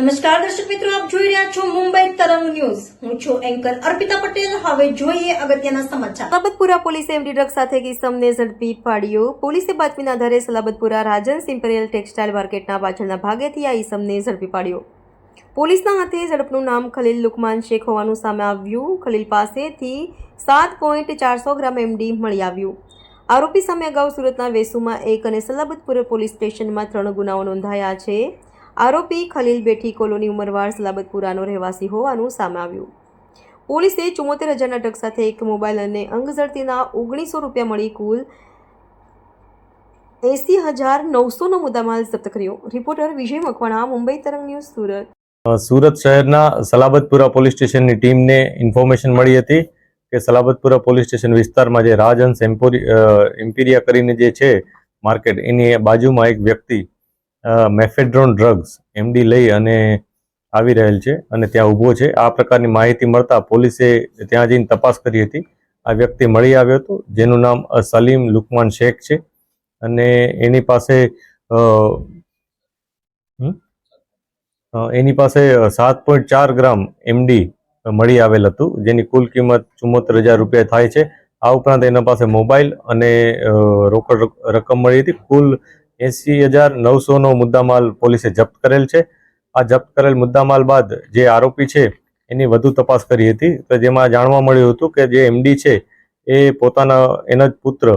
નમસ્કાર, દર્શક મિત્રો, આપ જોઈ રહ્યા છો મુંબઈ તરંગ ન્યૂઝ. હું છું એન્કર અર્પિતા પટેલ. હવે જોઈએ અગત્યના સમાચાર. સલાબતપુરા પોલીસે એમડી ડ્રગ સાથે કિસમને ઝડપી પાડ્યો. પોલીસે બાતમીના આધારે સલાબતપુરા રાજન ઇમ્પેરિયલ ટેક્સટાઇલ માર્કેટના પાછળના ભાગેથી આ ઇસમને ઝડપી પાડ્યો. પોલીસના હાથે ઝડપનું નામ ખલીલ લુકમાન શેખ હોવાનું સામે આવ્યું. ખલીલ પાસેથી સાત પોઈન્ટ ચારસો ગ્રામ એમડી મળી આવ્યું. આરોપી સામે અગાઉ સુરતના વેસુમાં એક અને સલાબતપુર પોલીસ સ્ટેશનમાં ત્રણ ગુનાઓ નોંધાયા છે. આરોપી ખલીલ બેઠી કોલોની ઉમરવાડ સલાબતપુરાનો રહેવાસી હોવાનું સામે આવ્યું. પોલીસે ચુમ્મોતેર હજારના ડગ સાથે એક મોબાઈલ અને અંગઝડતીના ઓગણીસો રૂપિયા મળી કુલ એસી હજાર નવસોનો મુદ્દામાલ જપ્ત કર્યો. રિપોર્ટર વિજય મકવાણા, મુંબઈ તરંગ ન્યૂઝ, સુરત. સુરત શહેરના સલાબતપુરા પોલીસ સ્ટેશનની ટીમને ઇન્ફોર્મેશન મળી હતી કે સલાબતપુરા પોલીસ સ્ટેશન વિસ્તારમાં જે રાજહંસ એમ્પોરી એમ્પિરિયા કરીને જે છે, માર્કેટ એની બાજુમાં એક વ્યક્તિ મેફેડ્રોન ડ્રગ્સ એમડી લઈ અને આવી રહેલ છે અને ત્યાં ઊભો છે. આ પ્રકારની માહિતી મળતા પોલીસે ત્યાં જઈને તપાસ કરી હતી. આ વ્યક્તિ મળી આવ્યો હતો, જેનું નામ સલીમ લુકમાન શેખ છે. અને એની પાસે એની પાસે સાત પોઈન્ટ ચાર ગ્રામ એમડી મળી આવેલ હતું, જેની કુલ કિંમત ચુમ્મોતેર હજાર રૂપિયા થાય છે. આ ઉપરાંત એના પાસે મોબાઈલ અને રોકડ રક- રકમ મળી હતી. કુલ એંસી હજાર નવસોનો મુદ્દામાલ પોલીસે જપ્ત કરેલ છે. આ જપ્ત કરેલ મુદ્દામાલ બાદ જે આરોપી છે, એની વધુ તપાસ કરી હતી. તો જેમાં જાણવા મળ્યું હતું કે જે એમડી છે, એ પોતાના, એના જ પુત્ર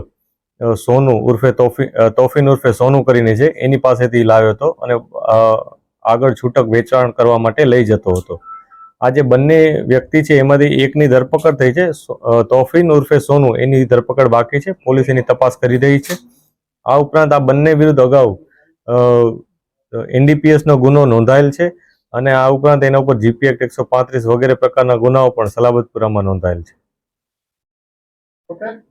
સોનું ઉર્ફે તોફી તોફીન ઉર્ફે સોનુ કરીને છે, એની પાસેથી લાવ્યો હતો અને આગળ છૂટક વેચાણ કરવા માટે લઈ જતો હતો. આ જે બંને વ્યક્તિ છે, એમાંથી એકની ધરપકડ થઈ છે તોફીન ઉર્ફે સોનુ, એની ધરપકડ બાકી છે. પોલીસ એની તપાસ કરી રહી છે. આ ઉપરાંત આ બંને વિરુદ્ધ અગાઉ એનડીપીએસનો ગુનો નોંધાયેલ છે અને આ ઉપરાંત એના ઉપર જીપી એક્ટ એકસો પાંત્રીસ વગેરે પ્રકારના ગુનાઓ પણ સલાબતપુરામાં નોંધાયેલ છે.